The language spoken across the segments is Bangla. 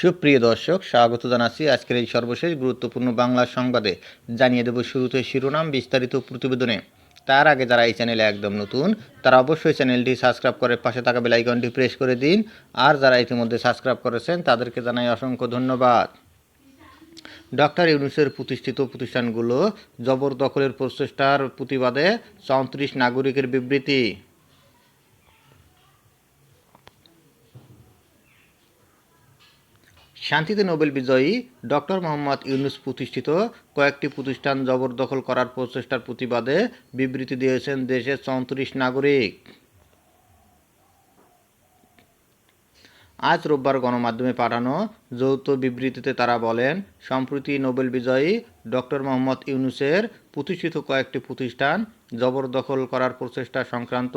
সুপ্রিয় দর্শক, স্বাগত জানাচ্ছি আজকের এই সর্বশেষ গুরুত্বপূর্ণ বাংলা সংবাদে। জানিয়ে দেব শুরুতে শিরোনাম বিস্তারিত প্রতিবেদনে। তার আগে যারা এই চ্যানেলে একদম নতুন, তারা অবশ্যই চ্যানেলটি সাবস্ক্রাইব করে পাশে থাকা বেলাইকনটি প্রেস করে দিন। আর যারা ইতিমধ্যে সাবস্ক্রাইব করেছেন, তাদেরকে জানাই অসংখ্য ধন্যবাদ। ডক্টর ইউনুসের প্রতিষ্ঠিত প্রতিষ্ঠানগুলো জবরদখলের প্রচেষ্টার প্রতিবাদে চৌত্রিশ নাগরিকের বিবৃতি। শান্তিতে নোবেল বিজয়ী ডক্টর মোহাম্মদ ইউনুস প্রতিষ্ঠিত কয়েকটি প্রতিষ্ঠান জবরদখল করার প্রচেষ্টার প্রতিবাদে বিবৃতি দিয়েছেন দেশের চৌত্রিশ নাগরিক। আজ রোববার গণমাধ্যমে পাঠানো যৌথ বিবৃতিতে তারা বলেন, সম্প্রতি নোবেল বিজয়ী ডক্টর মোহাম্মদ ইউনুসের প্রতিষ্ঠিত কয়েকটি প্রতিষ্ঠান জবরদখল করার প্রচেষ্টা সংক্রান্ত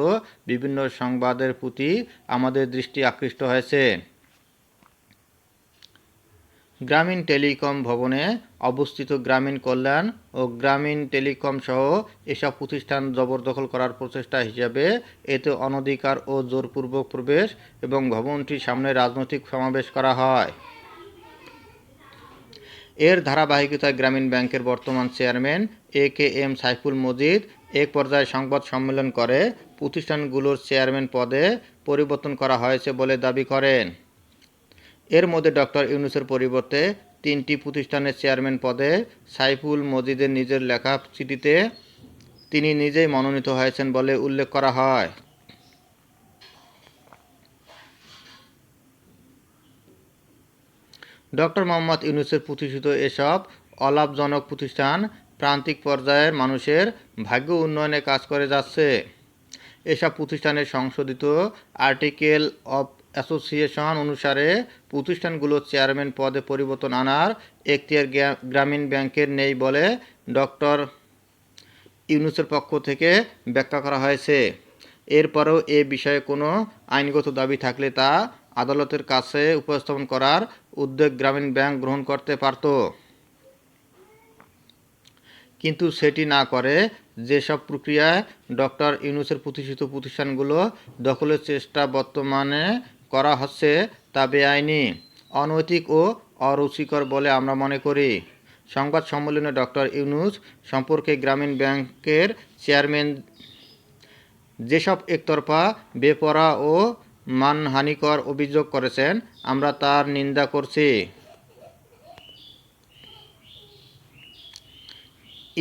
বিভিন্ন সংবাদের প্রতি আমাদের দৃষ্টি আকৃষ্ট হয়েছে। গ্রামীণ টেলিকম ভবনে অবস্থিত গ্রামীণ কল্যাণ ও গ্রামীণ টেলিকম সহ এসব প্রতিষ্ঠান জবরদখল করার প্রচেষ্টা হিসাবে এতে অনধিকার ও জোরপূর্বক প্রবেশ এবং ভবনটির সামনে রাজনৈতিক সমাবেশ করা হয়। এর ধারাবাহিকতায় গ্রামীণ ব্যাংকের বর্তমান chairman A K M Saiful Majid এক পর্যায়ে সংবাদ সম্মেলন করে, প্রতিষ্ঠানগুলোর চেয়ারম্যান পদে পরিবর্তন করা হয়েছে বলে দাবি করেন। এর মধ্যে ডক্টর ইউনুসের পরিবর্তে তিনটি প্রতিষ্ঠানের চেয়ারম্যান পদে সাইফুল মজিদের নিজের লেখা চিঠিতে তিনি নিজেই মনোনীত হয়েছেন বলে উল্লেখ করা হয়। ডক্টর মোহাম্মদ ইউনুসের প্রতিষ্ঠিত এসব অলাভজনক প্রতিষ্ঠান প্রান্তিক পর্যায়ের মানুষের ভাগ্য উন্নয়নে কাজ করে যাচ্ছে। এসব প্রতিষ্ঠানের সংশোধিত আর্টিকেল অফ অ্যাসোসিয়েশন অনুসারে প্রতিষ্ঠানগুলোর চেয়ারম্যান পদে পরিবর্তন আনার এখতিয়ার গ্রামীণ ব্যাংকের নেই বলে ডক্টর ইউনুসের পক্ষ থেকে ব্যাখ্যা করা হয়েছে। এরপরেও এ বিষয়ে কোনো আইনগত দাবি থাকলে তা আদালতের কাছে উপস্থাপন করার উদ্যোগ গ্রামীণ ব্যাংক গ্রহণ করতে পারত। কিন্তু সেটি না করে যেসব প্রক্রিয়ায় ডক্টর ইউনুসের প্রতিষ্ঠিত প্রতিষ্ঠানগুলো দখলের চেষ্টা বর্তমানে করা হচ্ছে তা বেআইনি, অনৈতিক ও অরুচিকর বলে আমরা মনে করি। সংবাদ সম্মেলনে ডক্টর ইউনুস সম্পর্কে গ্রামীণ ব্যাংকের চেয়ারম্যান যেসব একতরফা বেপরা ও মানহানিকর অভিযোগ করেছেন, আমরা তার নিন্দা করছি।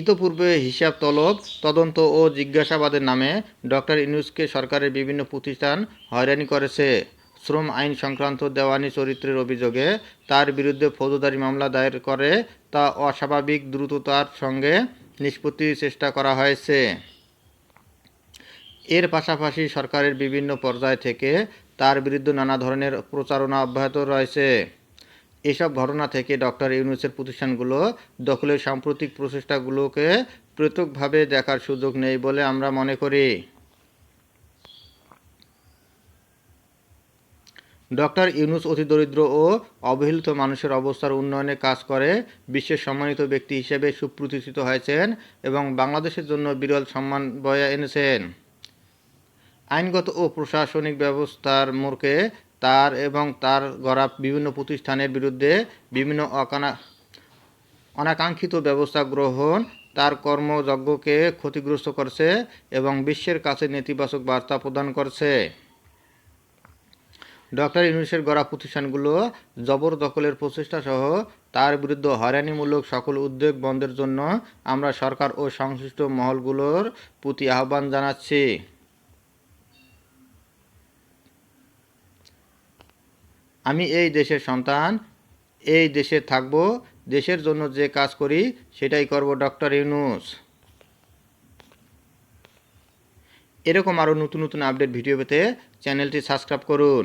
ইতপূর্বে হিসাব তলব, তদন্ত ও জিজ্ঞাসাবাদের নামে ডক্টর ইউনুসকে সরকারের বিভিন্ন প্রতিষ্ঠান হয়রানি করেছে। শ্রম আইন সংক্রান্ত দেওয়ানি চরিত্রের অভিযোগে তার বিরুদ্ধে ফৌজদারি মামলা দায়ের করে, তা অস্বাভাবিক দ্রুততার সঙ্গে নিষ্পত্তির চেষ্টা করা হয়েছে। এর পাশাপাশি সরকারের বিভিন্ন পর্যায় থেকে তার বিরুদ্ধে নানা ধরনের প্রচারণা অব্যাহত রয়েছে। এসব ঘটনা থেকে ডক্টর ইউনুসের প্রতিষ্ঠানগুলো দখলের সাম্প্রতিক প্রচেষ্টাগুলোকে পৃথকভাবে দেখার সুযোগ নেই বলে আমরা মনে করি। ডক্টর ইউনুস অতি দরিদ্র ও অবহেলিত মানুষের অবস্থার উন্নয়নে কাজ করে, বিশ্বের সম্মানিত ব্যক্তি হিসেবে সুপ্রতিষ্ঠিত হয়েছেন এবং বাংলাদেশের জন্য বিরল সম্মান বয়ে এনেছেন। আইনগত ও প্রশাসনিক ব্যবস্থার মোড়কে তার এবং তার গড়া বিভিন্ন প্রতিষ্ঠানের বিরুদ্ধে বিভিন্ন অকানা, অনাকাঙ্ক্ষিত ব্যবস্থা গ্রহণ তার কর্মযজ্ঞকে ক্ষতিগ্রস্ত করছে এবং বিশ্বের কাছে নেতিবাচক বার্তা প্রদান করছে। ডক্টর ইউনুসের গড়া প্রতিষ্ঠানগুলো জবরদখলের প্রচেষ্টা সহ তার বিরুদ্ধে হয়রানিমূলক সকল উদ্যোগ বন্ধের জন্য আমরা সরকার ও সংশ্লিষ্ট মহলগুলোর প্রতি আহ্বান জানাচ্ছি। আমি এই দেশের সন্তান, এই দেশে থাকব, দেশের জন্য যে কাজ করি সেটাই করব ডক্টর ইউনুস। এরকম আরও নতুন নতুন আপডেট ভিডিও পেতে চ্যানেলটি সাবস্ক্রাইব করুন।